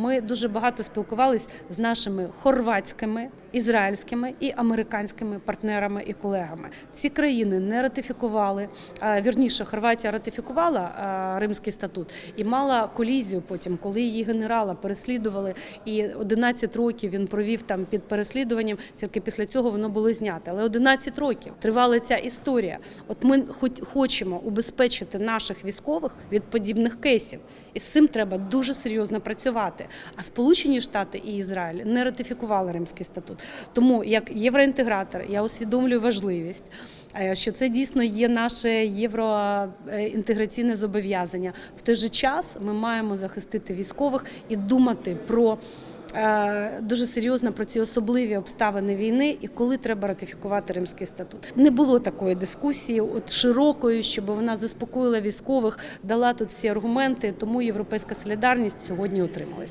Ми дуже багато спілкувались з нашими хорватськими, ізраїльськими і американськими партнерами і колегами. Ці країни не ратифікували. Вірніше, Хорватія ратифікувала Римський статут і мала колізію потім, коли її генерала переслідували, і 11 років він провів там під переслідуванням. Тільки після цього воно було знято. Але 11 років тривала ця історія. От ми хоч хочемо убезпечити наших військових від подібних кейсів, і з цим треба дуже серйозно працювати. А Сполучені Штати і Ізраїль не ратифікували Римський статут. Тому як євроінтегратор я усвідомлюю важливість, е, що це дійсно є наше євроінтеграційне зобов'язання. В той же час ми маємо захистити військових і думати про. е, Дуже серйозно про ці особливі обставини війни і коли треба ратифікувати Римський статут. Не було такої дискусії, от широкої, щоб вона заспокоїла військових, дала тут всі аргументи. Тому європейська солідарність сьогодні отрималась.